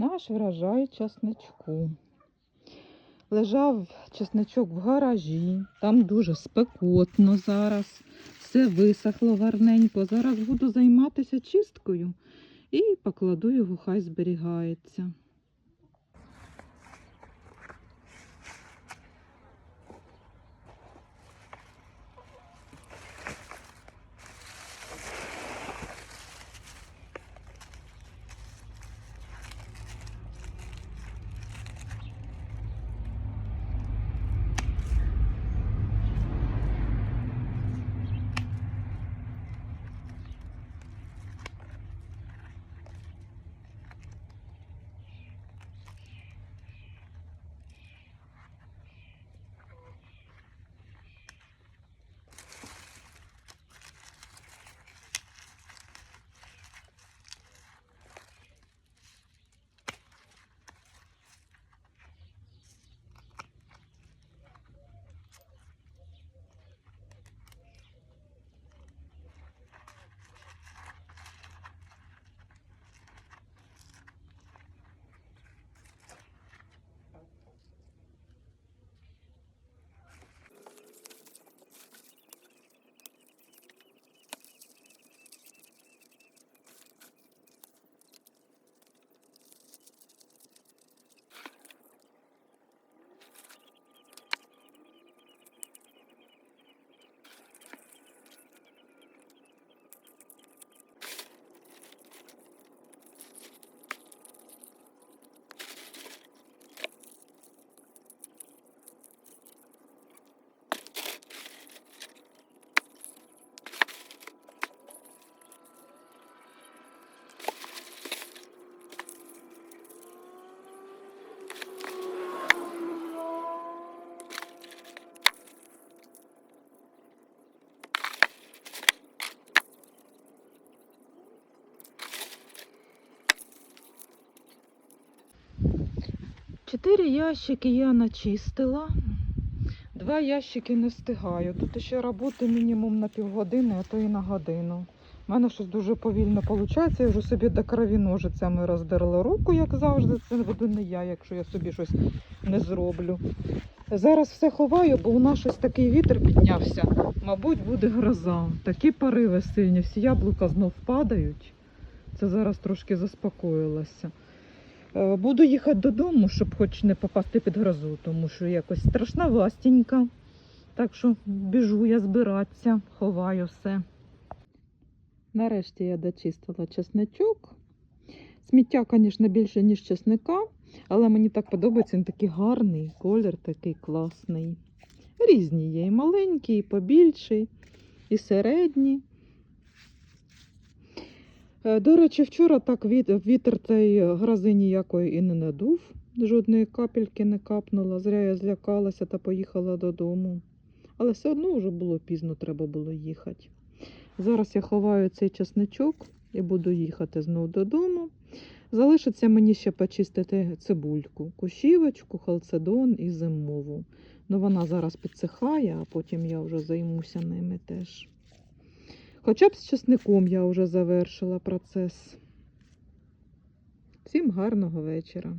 Наш врожай часничку. Лежав чесничок в гаражі, там дуже спекотно зараз. Все висохло гарненько. Зараз буду займатися чисткою і покладу його, хай зберігається. Чотири ящики я начистила. Два ящики не встигаю. Тут ще роботи мінімум на півгодини, а то і на годину. У мене щось дуже повільно виходить. Я вже собі до крові ножицями роздерла руку, як завжди. Це буду не я, якщо я собі щось не зроблю. Зараз все ховаю, бо у нас щось такий вітер піднявся. Мабуть, буде гроза. Такі пориви сильні, всі яблука знов падають. Це зараз трошки заспокоїлося. Е, Буду їхати додому, щоб хоч не попасти під грозу, тому що якось страшна властінька. Так що біжу я збиратися, ховаю все. Нарешті я дочистила чесничок. Сміття, звісно, більше, ніж чесника, але мені так подобається, він такий гарний, колір такий класний. Різні є, і маленькі, і побільші, і середні. Е, До речі, вчора так вітер цей грози ніякої і не надув, жодної капельки не капнула. Зря я злякалася та поїхала додому. Але все одно вже було пізно, треба було їхати. Зараз я ховаю цей часничок і буду їхати знову додому. Залишиться мені ще почистити цибульку, кущівочку, халцедон і зимову. Ну вона зараз підсихає, а потім я вже займуся ними теж. Хоча б з чесником я вже завершила процес. Всім гарного вечора.